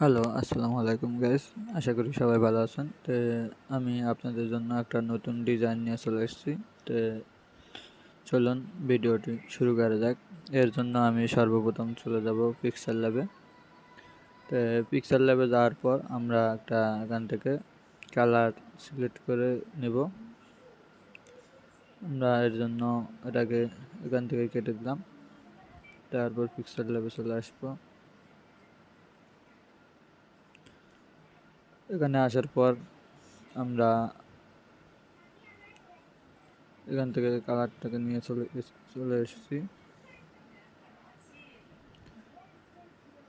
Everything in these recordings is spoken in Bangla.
হ্যালো আসসালামু আলাইকুম গাইস আশা করি সবাই ভালো আছেন। তো, আমি আপনাদের জন্য একটা নতুন ডিজাইন নিয়ে চলে এসেছি। তো, চলুন ভিডিওটি শুরু করা যাক। এর জন্য আমি সর্বপ্রথম চলে যাব পিক্সেল ল্যাবে তো পিক্সেল ল্যাবে যাওয়ার পর আমরা একটা এখান থেকে কালার সিলেক্ট করে নেব। আমরা এর জন্য এটাকে এখান থেকে কেটে দিলাম। তারপর পিক্সেল ল্যাবে চলে আসব। এখানে আসার পর আমরা এখান থেকে কালারটাকে নিয়ে চলে চলে এসেছি।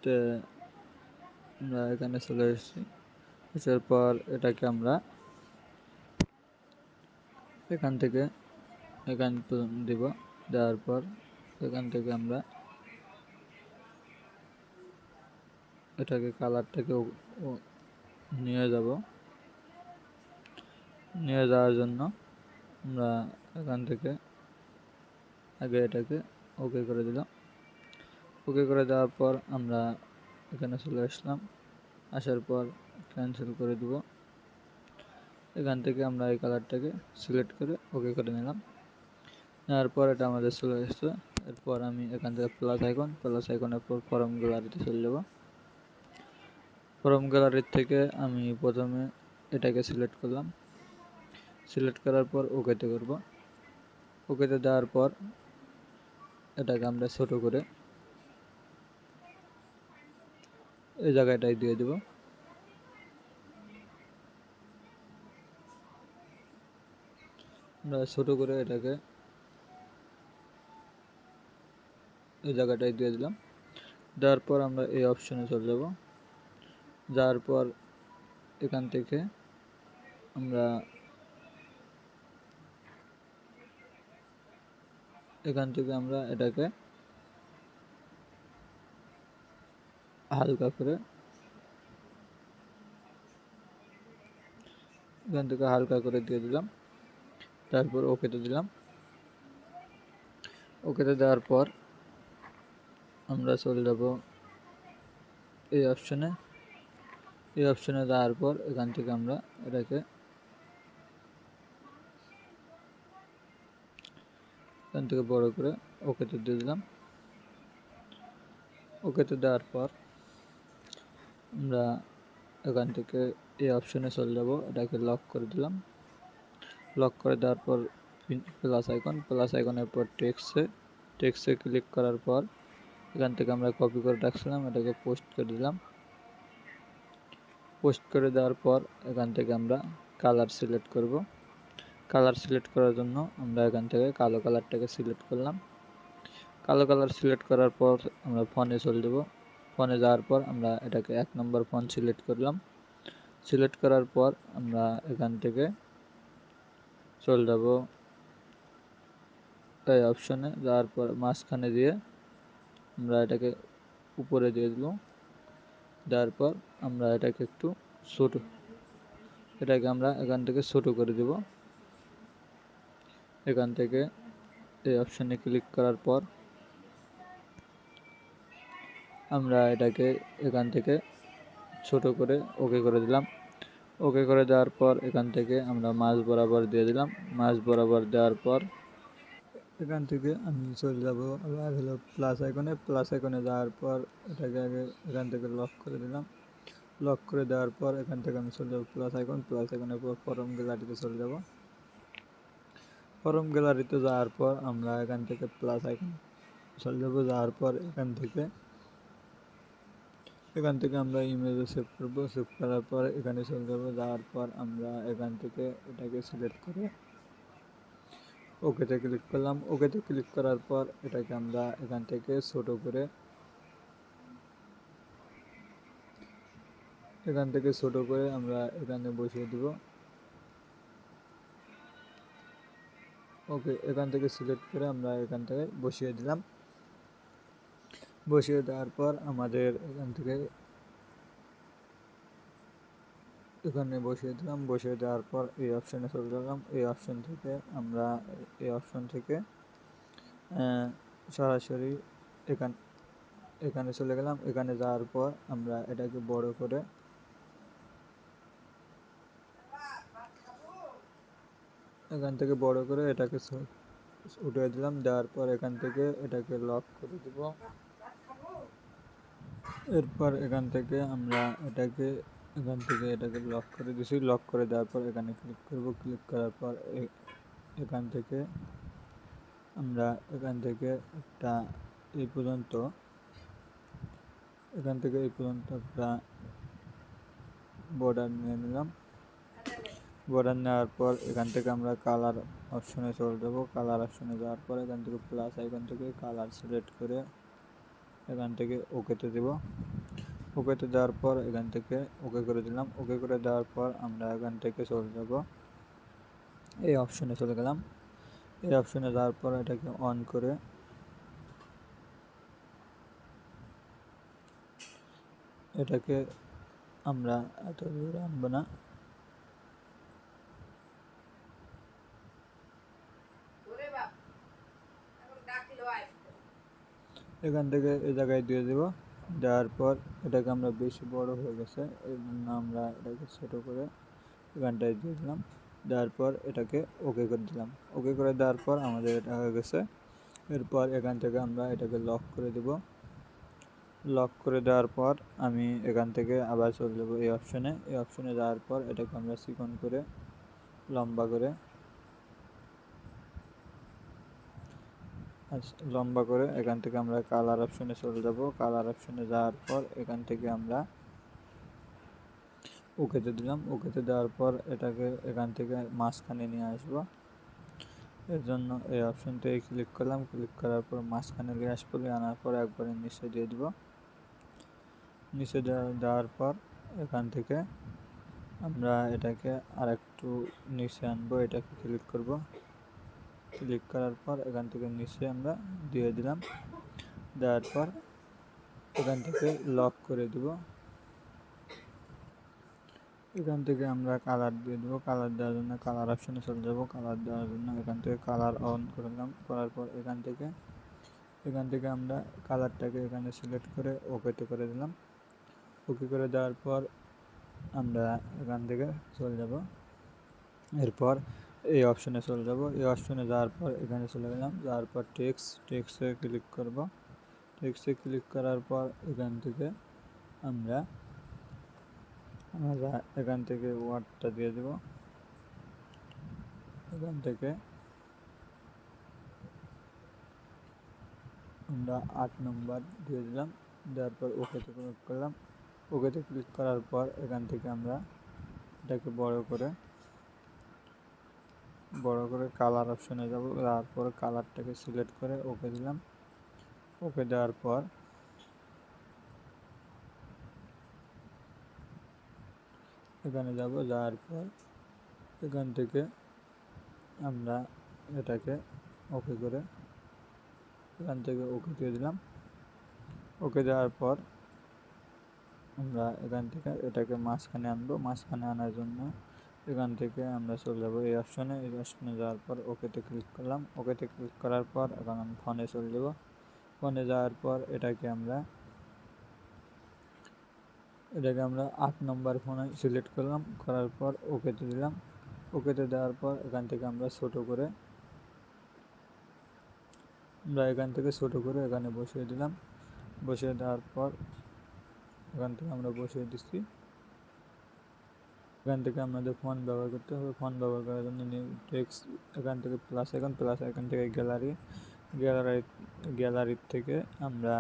তো আমরা এখানে চলে এসেছি। আসার পর এটাকে আমরা এখান থেকে এখান দিব। দেওয়ার পর এখান থেকে আমরা এটাকে কালারটাকে নিয়ে যাব। নিয়ে যাওয়ার জন্য আমরা এখান থেকে আগে এটাকে ওকে করে দিলাম। ওকে করে দেওয়ার পর আমরা এখানে চলে আসলাম। আসার পর ক্যান্সেল করে দেব। এখান থেকে আমরা এই কালারটাকে সিলেক্ট করে ওকে করে নিলাম। নেওয়ার পর এটা আমাদের চলে আসছে। এরপর আমি এখান থেকে প্লাস আইকন প্লাস আইকনের পর ফরম গ্যালারিতে চলে যাব। ফরম গ্যালারির থেকে আমি প্রথমে এটাকে সিলেক্ট করলাম। সিলেক্ট করার পর ওকেতে করব। ওকেতে দেওয়ার পর এটাকে আমরা ছোট করে এই জায়গাটায় দিয়ে দেব। আমরা ছোট করে এটাকে এই জায়গাটায় দিয়ে দিলাম। দেওয়ার পর আমরা এই অপশনে চলে যাব। যাওয়ার পর এখান থেকে আমরা এখান থেকে আমরা এটাকে হালকা করে এখান থেকে হালকা করে দিয়ে দিলাম। তারপর ওকেতে দিলাম। ওকেতে দেওয়ার পর আমরা চলে যাব এই অপশনে এই অপশনে যাওয়ার পর এখান থেকে আমরা এটাকে এখান থেকে বড় করে ওকেতে দিয়ে দিলাম। ওকেতে দেওয়ার পর আমরা এখান থেকে এই অপশনে চলে যাব, এটাকে লক করে দিলাম। লক করে দেওয়ার পর প্লাস আইকন প্লাস আইকনের পর টেক্সে টেক্সে ক্লিক করার পর এখান থেকে আমরা কপি করে রাখছিলাম, এটাকে পোস্ট করে দিলাম। পোস্ট করে দেওয়ার পর এখান থেকে আমরা কালার সিলেক্ট করব। কালার সিলেক্ট করার জন্য আমরা এখান থেকে কালো কালারটাকে সিলেক্ট করলাম। কালো কালার সিলেক্ট করার পর আমরা ফোনে চলে দেব ফোনে যাওয়ার পর আমরা এটাকে এক নম্বর ফোন সিলেক্ট করলাম। সিলেক্ট করার পর আমরা এখান থেকে চলে যাব। এই অপশনে যাওয়ার পর মাঝখানে দিয়ে আমরা এটাকে উপরে দিয়ে দিলাম। দেওয়ার পর আমরা এটাকে একটু ছোট, এটাকে আমরা এখান থেকে ছোট করে দেব। এখান থেকে এই অপশানে ক্লিক করার পর আমরা এটাকে এখান থেকে ছোট করে ওকে করে দিলাম। ওকে করে দেওয়ার পর এখান থেকে আমরা মাছ বরাবর দিয়ে দিলাম। মাছ বরাবর দেওয়ার পর এখান থেকে আমি চলে যাব। আবার হলো প্লাস আইকনে প্লাস আইকনে যাওয়ার পর এটাকে আগে এখান থেকে লক করে দিলাম। লক করে দেওয়ার পর এখান থেকে আমি চলে যাব প্লাস আইকন প্লাস আইকনের পর ফরম গ্যালারিতে চলে যাব। ফরম গ্যালারিতে যাওয়ার পর আমরা এখান থেকে প্লাস আইকন চলে যাব। যাওয়ার পর এখান থেকে এখান থেকে আমরা ইমেজে সেভ করব। সেভ করার পর এখানে চলে যাব। যাওয়ার পর আমরা এখান থেকে এটাকে সিলেক্ট করে ওকেতে ক্লিক করলাম। ওকেতে ক্লিক করার পর এটাকে আমরা এখান থেকে ছোট করে এখান থেকে ছোট করে আমরা এখানে বসিয়ে দিব। ওকে, এখান থেকে সিলেক্ট করে আমরা এখান থেকে বসিয়ে দিলাম। বসিয়ে দেওয়ার পর আমাদের এখান থেকে এখানে বসিয়ে দিলাম। বসিয়ে দেওয়ার পর এই অপশানে চলে গেলাম। এই অপশান থেকে আমরা এই অপশান থেকে সরাসরি এখান, এখানে চলে গেলাম। এখানে যাওয়ার পর আমরা এটাকে বড় করে এখান থেকে বড় করে এটাকে স- উঠে দিলাম। দেওয়ার পর এখান থেকে এটাকে লক করে দেব। এরপর এখান থেকে আমরা এটাকে এখান থেকে এটাকে লক করে দিছি। লক করে দেওয়ার পর এখানে ক্লিক করব। ক্লিক করার পর এখান থেকে আমরা এখান থেকে একটা এই পর্যন্ত, এখান থেকে এই পর্যন্ত একটা বর্ডার নিয়ে নিলাম। বর্ডার নেওয়ার পর এখান থেকে আমরা কালার অপশনে চলে যাব। কালার অপশনে যাওয়ার পর এখান থেকে প্লাস এখান থেকে কালার সিলেক্ট করে এখান থেকে ওকেতে দেব। ওকেতে দেওয়ার পর এখান থেকে ওকে করে দিলাম। ওকে করে দেওয়ার পর আমরা এখান থেকে চলে যাব। এই অপশনে চলে গেলাম। এই অপশনে যাওয়ার পর এটাকে অন করে এটাকে আমরা এত দূরে আনব না। এখান থেকে এই জায়গায় দিয়ে দেব। দেওয়ার পর এটাকে আমরা বেশি বড় হয়ে গেছে এই জন্য আমরা এটাকে ছোটো করে এখানটায় দিয়ে দিলাম। দেওয়ার পর এটাকে ওকে করে দিলাম। ওকে করে দেওয়ার পর আমাদের এটা হয়ে গেছে। এরপর এখান থেকে আমরা এটাকে লক করে দেব। লক করে দেওয়ার পর আমি এখান থেকে আবার চলে যাব এই অপশনে এই অপশনে যাওয়ার পর এটাকে আমরা চিকন করে, লম্বা করে লম্বা করে এখান থেকে আমরা কালার অপশনে চলে যাব। কালার অপশনে যাওয়ার পর এখান থেকে আমরা ওকেতে দিলাম। ওকেতে দেওয়ার পর এটাকে এখান থেকে মাঝখানে নিয়ে আসব। এর জন্য এই অপশনটাই ক্লিক করলাম। ক্লিক করার পর মাঝখানে নিয়ে আসব। আনার পর একবারে নিচে দিয়ে দিব। নিচে দেওয়া- দেওয়ার পর এখান থেকে আমরা এটাকে আর একটু নিচে আনব। এটাকে ক্লিক করব। ক্লিক করার পর এখান থেকে নিচে আমরা দিয়ে দিলাম। দেওয়ার পর এখান থেকে লক করে দিব। এখান থেকে আমরা কালার দিয়ে দেবো। কালার দেওয়ার জন্য কালার অপশনে চলে যাব। কালার দেওয়ার জন্য এখান থেকে কালার অন করলাম করার পর এখান থেকে এখান থেকে আমরা কালারটাকে এখানে সিলেক্ট করে ওকেতে করে দিলাম। ওকে করে দেওয়ার পর আমরা এখান থেকে চলে যাব। এরপর এই অপশনে চলে যাব। এই অপশনে যাওয়ার পর এখানে চলে গেলাম। যাওয়ার পর টেক্স টেক্সে ক্লিক করব। টেক্সে ক্লিক করার পর এখান থেকে আমরা আমরা এখান থেকে ওয়ার্ডটা দিয়ে দেব। এখান থেকে আমরা আট নম্বর দিয়ে দিলাম। দেওয়ার পর ওকেতে ক্লিক করলাম। ওকেতে ক্লিক করার পর এখান থেকে আমরা এটাকে বড় করে বড় করে কালার অপশনে যাব। তারপর কালারটাকে সিলেক্ট করে ওকে দিলাম। ওকে দেওয়ার পর এখানে যাব। যাওয়ার পর এখান থেকে আমরা এটাকে ওকে করে এখান থেকে ওকে দিয়ে দিলাম। ওকে দেওয়ার পর আমরা এখান থেকে এটাকে মাঝখানে আনব। মাঝখানে আনার জন্য এখান থেকে আমরা চলে যাব এই অপশনে এই অপশনে যাওয়ার পর ওকেতে ক্লিক করলাম। ওকেতে ক্লিক করার পর এখন আমি ফোনে চলে যাব। ফোনে যাওয়ার পর এটাকে আমরা এটাকে আমরা আট নম্বর ফোনে সিলেক্ট করলাম। করার পর ওকেতে দিলাম। ওকেতে দেওয়ার পর এখান থেকে আমরা ছোট করে, আমরা এখান থেকে ছোট করে এখানে বসিয়ে দিলাম। বসিয়ে দেওয়ার পর এখান থেকে আমরা বসিয়ে দিচ্ছি। এখান থেকে আমাদের ফোন ব্যবহার করতে হবে ফোন ব্যবহার করার জন্য টেক্সট এখান থেকে প্লাস এখন প্লাস এখান থেকে গ্যালারি গ্যালারি গ্যালারির থেকে আমরা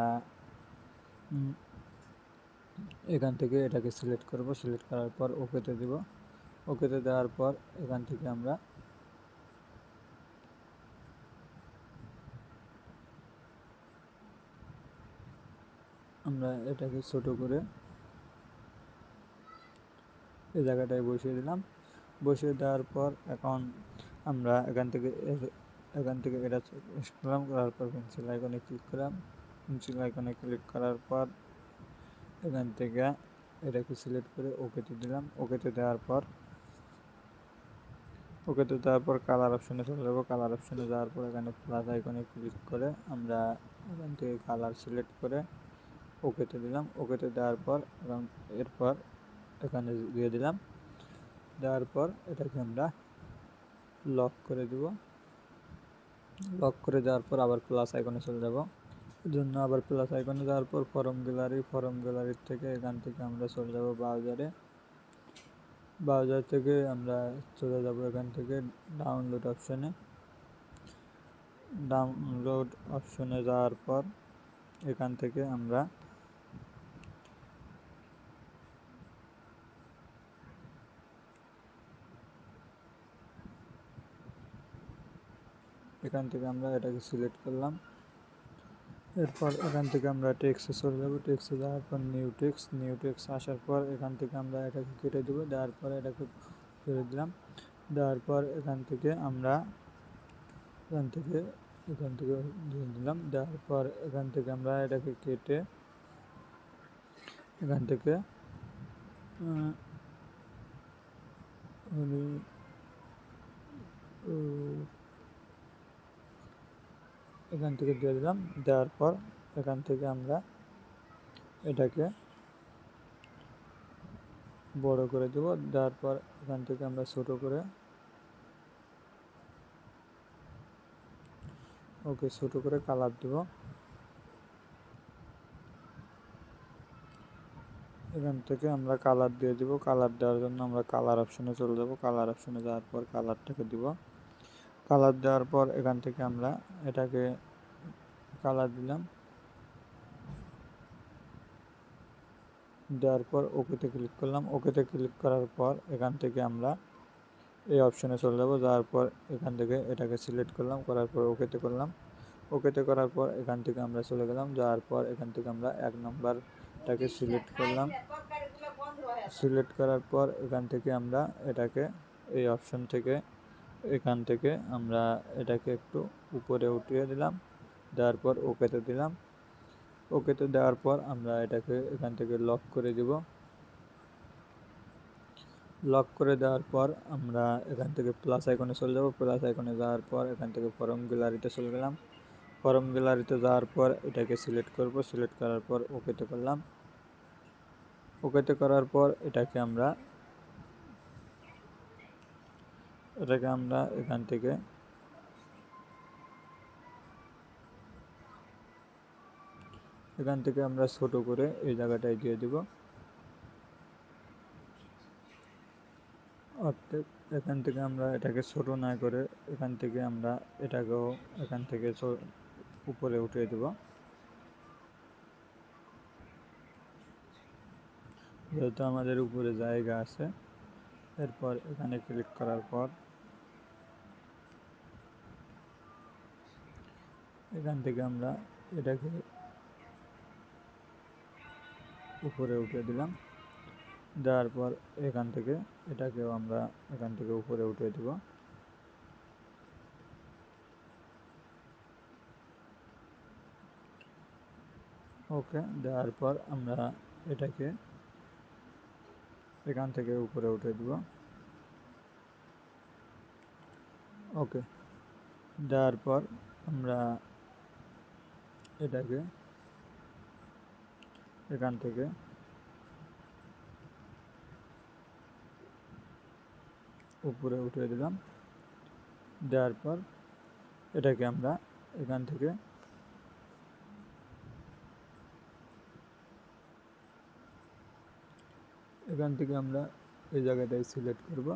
এখান থেকে এটাকে সিলেক্ট করব। সিলেক্ট করার পর ওকেতে দিব। ওকেতে দেওয়ার পর এখান থেকে আমরা আমরা এটাকে ছোট করে এই জায়গাটায় বসিয়ে দিলাম। বসিয়ে দেওয়ার পর এখন আমরা এখান থেকে এখান থেকে এটা করলাম করার পর পেন্সিল আইকনে ক্লিক করলাম। পেন্সিল আইকনে ক্লিক করার পর এখান থেকে এটাকে সিলেক্ট করে ওকেতে দিলাম। ওকেতে দেওয়ার পর ওকেতে দেওয়ার পর কালার অপশনে চলে যাব। কালার অপশনে যাওয়ার পর এখানে প্লাস আইকনে ক্লিক করে আমরা এখান থেকে কালার সিলেক্ট করে ওকেতে দিলাম। ওকেতে দেওয়ার পর এবং এরপর এখানে দিয়ে দিলাম। দেওয়ার পর এটাকে আমরা লক করে দিব। লক করে দেওয়ার পর আবার প্লাস আইকনে চলে যাব। জন্য আবার প্লাস আইকনে যাওয়ার পর ফরম গ্যালারি ফরম গ্যালারির থেকে এখান থেকে আমরা চলে যাব ব্রাউজারে ব্রাউজার থেকে আমরা চলে যাব এখান থেকে ডাউনলোড অপশনে ডাউনলোড অপশনে যাওয়ার পর এখান থেকে আমরা এখান থেকে আমরা এটাকে সিলেক্ট করলাম। এরপর এখান থেকে আমরা টেক্সে চলে যাব। টেক্সে যাওয়ার পর নিউ টেক্স নিউ টেক্স আসার পর এখান থেকে আমরা এটাকে কেটে দেবো। দেওয়ার পর এটাকে ফেলে দিলাম। দেওয়ার পর এখান থেকে আমরা এখান থেকে এখান থেকে দিয়ে দিলাম। দেওয়ার পর এখান থেকে আমরা এটাকে কেটে এখান থেকে এখান থেকে দিয়ে দিলাম। দেওয়ার পর এখান থেকে আমরা এটাকে বড় করে দেব। দেওয়ার পর এখান থেকে আমরা ছোট করে ওকে ছোট করে কালার দেব। এখান থেকে আমরা কালার দিয়ে দিব। কালার দেওয়ার জন্য আমরা কালার অপশনে চলে যাব। কালার অপশনে যাওয়ার পর কালারটাকে দিব। কালার দেওয়ার পর এখান থেকে আমরা এটাকে কালার দিলাম। দেওয়ার পর ওকেতে ক্লিক করলাম। ওকেতে ক্লিক করার পর এখান থেকে আমরা এই অপশনে চলে যাব। যাওয়ার পর এখান থেকে এটাকে সিলেক্ট করলাম। করার পর ওকেতে করলাম। ওকেতে করার পর এখান থেকে আমরা চলে গেলাম। যাওয়ার পর এখান থেকে আমরা এক নম্বরটাকে সিলেক্ট করলাম। সিলেক্ট করার পর এখান থেকে আমরা এটাকে এই অপশন থেকে এখান থেকে আমরা এটাকে একটু উপরে উঠিয়ে দিলাম, দেওয়ার পর ওকেতে দিলাম। ওকেতে দেওয়ার পর আমরা এটাকে এখান থেকে লক করে দিব। লক করে দেওয়ার পর আমরা এখান থেকে প্লাস আইকনে চলে যাব। প্লাস আইকনে যাওয়ার পর এখান থেকে ফরম গ্যালারিতে চলে গেলাম। ফরম গ্যালারিতে যাওয়ার পর এটাকে সিলেক্ট করব। সিলেক্ট করার পর ওকেতে করলাম। ওকেতে করার পর এটাকে আমরা এটাকে আমরা এখান থেকে এখান থেকে আমরা ছোট করে এই জায়গাটায় দিয়ে দিব। অর্থাৎ এখান থেকে আমরা এটাকে ছোট না করে এখান থেকে আমরা এটাকেও এখান থেকে উপরে উঠিয়ে দেব। যেহেতু আমাদের উপরে জায়গা আছে, এরপর এখানে ক্লিক করার পর এখান থেকে আমরা এটাকে উপরে উঠে দিলাম। দেওয়ার পর এখান থেকে এটাকেও আমরা এখান থেকে উপরে উঠে দেব। ওকে, দেওয়ার পর আমরা এটাকে এখান থেকে উপরে উঠে দেব। ওকে, দেওয়ার পর আমরা এটাকে, এখান থেকে। উপরে উঠিয়ে দিলাম। দেওয়ার পর এটাকে আমরা এখান থেকে এখান থেকে আমরা এই জায়গাটায় সিলেক্ট করব।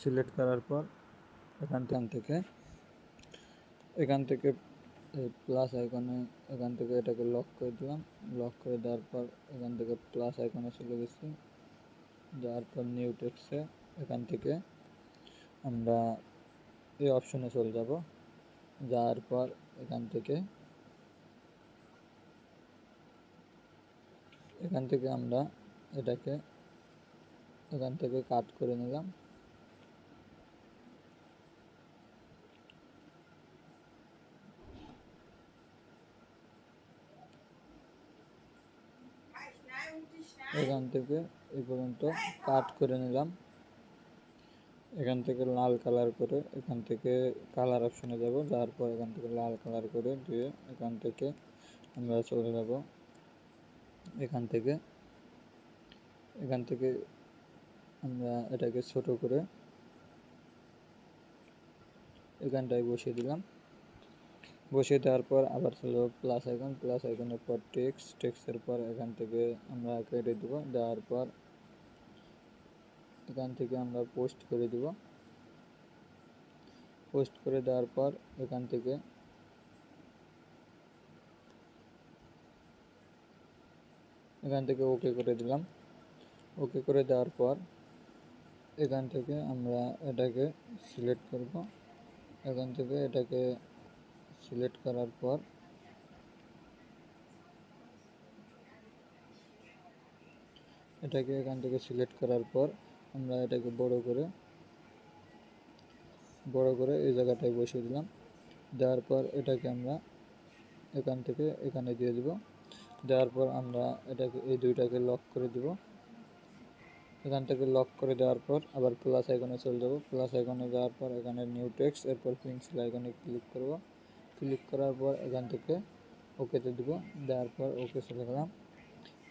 সিলেক্ট করার পর এখান থেকে এখান থেকে এই প্লাস আইকনে এখান থেকে এটাকে লক করে দিলাম। লক করে দেওয়ার পর এখান থেকে প্লাস আইকনে চলে গেছি। যাওয়ার পর নিউ টেক্সে এখান থেকে আমরা এই অপশনে চলে যাব। যাওয়ার পর এখান থেকে এখান থেকে আমরা এটাকে এখান থেকে কাট করে নিলাম। এখান থেকে এই পর্যন্ত কাট করে নিলাম। এখান থেকে লাল কালার করে এখান থেকে কালার অপশনে যাব যাওয়ার পর এখান থেকে লাল কালার করে দিয়ে এখান থেকে আমরা চলে যাব। এখান থেকে এখান থেকে আমরা এটাকে ছোট করে এখানটায় বসিয়ে দিলাম। বসিয়ে দেওয়ার পর আবার যাব প্লাস আইকন প্লাস আইকনের পর টেক্স টেক্সের পর এখান থেকে আমরা কেটে দেবো। দেওয়ার পর এখান থেকে আমরা পোস্ট করে দেব। পোস্ট করে দেওয়ার পর এখান থেকে এখান থেকে ওকে করে দিলাম। ওকে করে দেওয়ার পর এখান থেকে আমরা এটাকে সিলেক্ট করব। এখান থেকে এটাকে সিলেক্ট করার পর এটাকে এখান থেকে সিলেক্ট করার পর আমরা এটাকে বড় করে বড় করে এই জায়গাটায় বসিয়ে দিলাম। দেওয়ার পর এটাকে আমরা এখান থেকে এখানে দিয়ে দিব। দেওয়ার পর আমরা এটাকে, এই দুইটাকে লক করে দিব। এখান থেকে লক করে দেওয়ার পর আবার প্লাস আইকনে চলে যাব। প্লাস আইকনে যাওয়ার পর এখানে নিউ টেক্সট এরপর পেন্সিল আইকনে ক্লিক করব। ক্লিক করার পর এখান থেকে ওকেতে দিব দেওয়ার পর ওকে চলে গেলাম।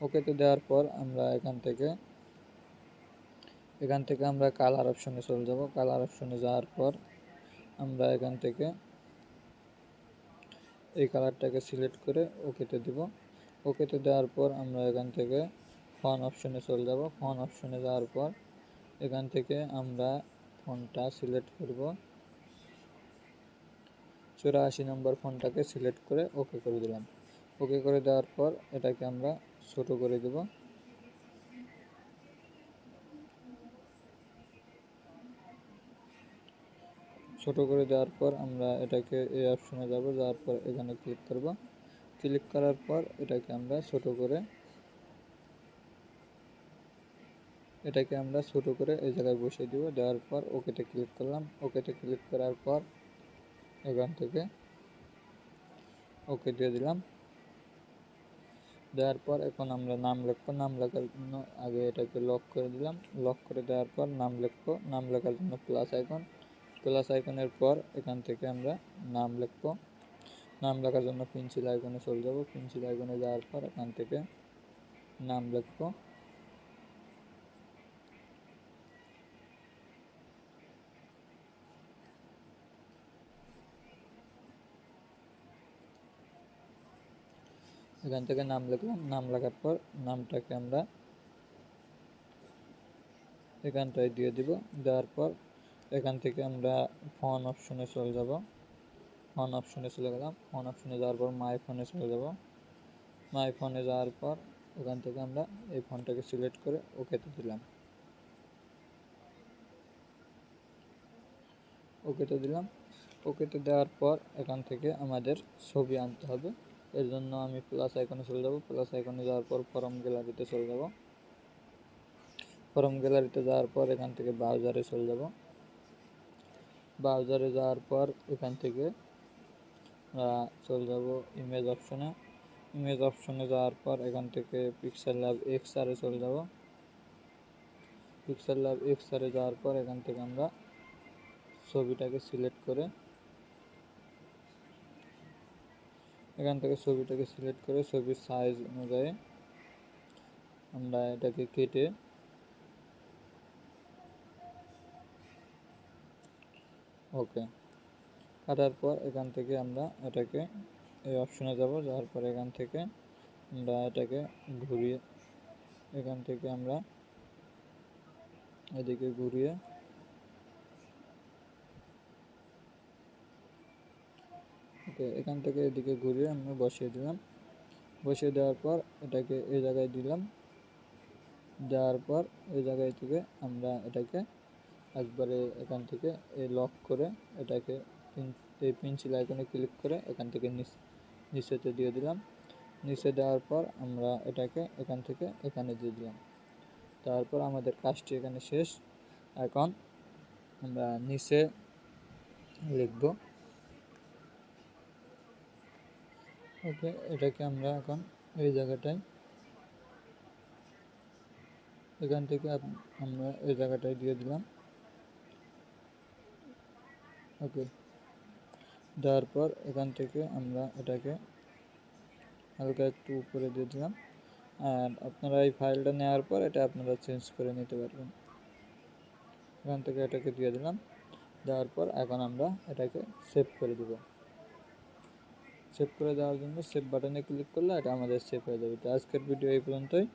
ওকেতে দেওয়ার পর আমরা এখান থেকে এখান থেকে আমরা কালার অপশনে চলে যাব। কালার অপশনে যাওয়ার পর আমরা এখান থেকে এই কালারটাকে সিলেক্ট করে ওকেতে দিব। ওকেতে দেওয়ার পর আমরা এখান থেকে ফোন অপশনে চলে যাব। ফোন অপশনে যাওয়ার পর এখান থেকে আমরা ফোনটা সিলেক্ট করব। চুরাশি নম্বর ফোনটাকে সিলেক্ট করে ওকে করে দিলাম। ওকে করে দেওয়ার পর এটাকে আমরা ছোট করে দেব। ছোট করে দেওয়ার পর আমরা এটাকে এই অপশনে যাব, যাওয়ার পর এখানে ক্লিক করব। ক্লিক করার পর এটাকে আমরা ছোট করে এটাকে আমরা ছোট করে এই জায়গায় বসিয়ে দিব। দেওয়ার পর ওকেতে ক্লিক করলাম। ওকেতে ক্লিক করার পর এখান থেকে। ওকে দিয়ে দিলাম। দেওয়ার পর এখন আমরা নাম লিখব। নাম লেখার জন্য আগে এটাকে লক করে দিলাম। লক করে দেওয়ার পর নাম লিখব। নাম লেখার জন্য প্লাস আইকন প্লাস আইকনের পর এখান থেকে আমরা নাম লিখব। নাম লেখার জন্য পেন্সিল আইকনে চলে যাব। পেন্সিল আইকনে যাওয়ার পর এখান থেকে নাম লিখব। এখান থেকে নাম লিখলাম নাম লেখার পর নামটাকে আমরা এখানটায় দিয়ে দিব। দেওয়ার পর এখান থেকে আমরা ফোন অপশনে চলে যাব। ফোন অপশনে চলে গেলাম। ফোন অপশনে যাওয়ার পর মাই ফোনে চলে যাব। মাই ফোনে যাওয়ার পর ওখান থেকে আমরা এই ফোনটাকে সিলেক্ট করে ওকেতে দিলাম। ওকেতে দিলাম। ওকেতে দেওয়ার পর এখান থেকে আমাদের ছবি আনতে হবে। এর জন্য আমি প্লাস আইকনে চলে যাব। প্লাস আইকনে যাওয়ার পর ফরম গ্যালারিতে চলে যাব। ফরম গ্যালারিতে যাওয়ার পর এখান থেকে ব্রাউজারে চলে যাব। ব্রাউজারে যাওয়ার পর এখান থেকে চলে যাব ইমেজ অপশনে ইমেজ অপশনে যাওয়ার পর এখান থেকে পিক্সেল ল্যাব এক্স আরে চলে যাব। পিক্সেল ল্যাব এক্স আরে যাওয়ার পর এখান থেকে আমরা ছবিটাকে সিলেক্ট করে এখান থেকে ছবিটাকে সিলেক্ট করে ছবির সাইজ অনুযায়ী আমরা এটাকে কেটে ওকে কাটার পর এখান থেকে আমরা এটাকে এই অপশনে যাব, যাওয়ার পর এখান থেকে আমরা এটাকে ঘুরিয়ে এখান থেকে আমরা এদিকে ঘুরিয়ে ওকে, এখান থেকে এদিকে ঘুরিয়ে আমরা বসিয়ে দিলাম। বসিয়ে দেওয়ার পর এটাকে এই জায়গায় দিলাম। দেওয়ার পর এই জায়গায় থেকে আমরা এটাকে একবারে এখান থেকে এই লক করে এটাকে এই পেন্সিল আইকনে ক্লিক করে এখান থেকে নিচেতে দিয়ে দিলাম। নিচে দেওয়ার পর আমরা এটাকে এখান থেকে এখানে দিয়ে দিলাম। তারপর আমাদের কাজটি এখানে শেষ। এখন আমরা নিচে লিখব। ওকে, এটাকে আমরা এখন এই জায়গাটায়, এখান থেকে আমরা এই জায়গাটায় দিয়ে দিলাম। ওকে, দেওয়ার পর এখান থেকে আমরা এটাকে হালকা একটু উপরে দিয়ে দিলাম। আর আপনারা এই ফাইলটা নেওয়ার পর এটা আপনারা চেঞ্জ করে নিতে পারবেন। এখান থেকে এটাকে দিয়ে দিলাম। দেওয়ার পর এখন আমরা এটাকে সেভ করে দেব। সেভ করে দেওয়ার জন্য সেভ বাটনে ক্লিক করলে এটা আমাদের সেভ হয়ে যাবে। তো আজকের ভিডিও এই পর্যন্তই।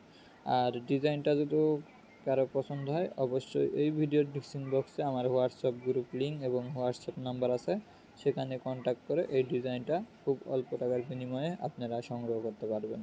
আর ডিজাইনটা যদি কারও পছন্দ হয়, অবশ্যই এই ভিডিওর ডিসক্রিপশন বক্সে আমার হোয়াটসঅ্যাপ গ্রুপ লিঙ্ক এবং হোয়াটসঅ্যাপ নাম্বার আছে। সেখানে কন্ট্যাক্ট করে এই ডিজাইনটা খুব অল্প টাকার বিনিময়ে আপনারা সংগ্রহ করতে পারবেন।